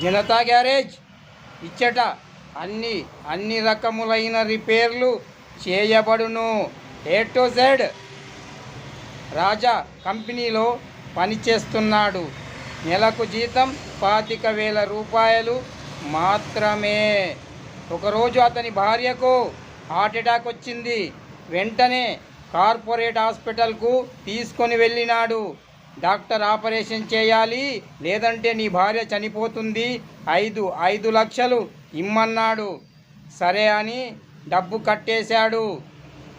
Janata garage ఇచ్చట అన్ని అన్ని రకములైన రిపేర్లు చేయబడును. ఏ టు జెడ్ రాజా కంపెనీలో పనిచేస్తున్నాడు. నెలకు జీతం పాతిక వేల రూపాయలు మాత్రమే. ఒకరోజు అతని భార్యకు హార్ట్ అటాక్ వచ్చింది. వెంటనే కార్పొరేట్ హాస్పిటల్కు తీసుకొని వెళ్ళినాడు. డాక్టర్ ఆపరేషన్ చేయాలి లేదంటే నీ భార్య చనిపోతుంది. ఐదు ఐదు లక్షలు ఇమ్మన్నాడు. సరే అని డబ్బు కట్టేశాడు.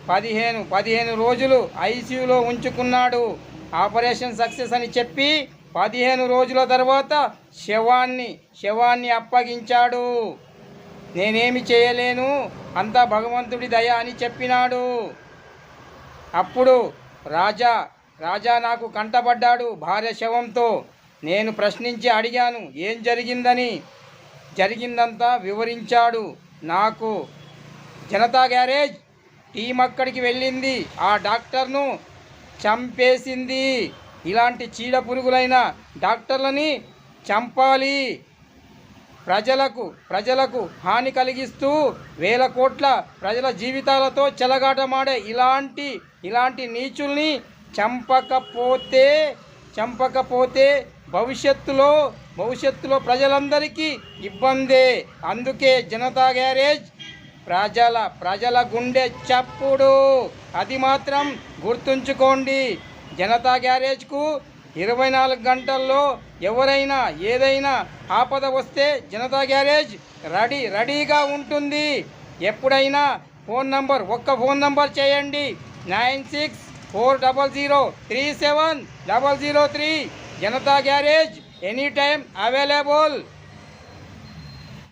పదిహేను పదిహేను రోజులు ఐసీయూలో ఉంచుకున్నాడు. ఆపరేషన్ సక్సెస్ అని చెప్పి పదిహేను రోజుల తర్వాత శవాన్ని శవాన్ని అప్పగించాడు. నేనేమి చేయలేను అంతా భగవంతుడి దయ అని చెప్పినాడు. అప్పుడు రాజా రాజా నాకు కంటపడ్డాడు భార్య శవంతో. నేను ప్రశ్నించి అడిగాను ఏం జరిగిందని? జరిగిందంతా వివరించాడు నాకు. జనతా గ్యారేజ్ టీం అక్కడికి వెళ్ళింది. ఆ డాక్టర్ను చంపేసింది. ఇలాంటి చీడ పురుగులైన డాక్టర్లని చంపాలి. ప్రజలకు ప్రజలకు హాని కలిగిస్తూ వేల కోట్ల ప్రజల జీవితాలతో చెలగాటమాడే ఇలాంటి ఇలాంటి నీచుల్ని చంపకపోతే చంపకపోతే భవిష్యత్తులో భవిష్యత్తులో ప్రజలందరికీ ఇబ్బందే. అందుకే జనతా గ్యారేజ్ ప్రజల ప్రజల గుండె చప్పుడు. అది మాత్రం గుర్తుంచుకోండి. జనతా గ్యారేజ్కు ఇరవై నాలుగు గంటల్లో ఎవరైనా ఏదైనా ఆపద వస్తే జనతా గ్యారేజ్ రెడీ రెడీగా ఉంటుంది. ఎప్పుడైనా ఫోన్ నంబర్ ఒక్క ఫోన్ నంబర్ చేయండి. Nine six four double zero three seven double zero three Janata garage any time available.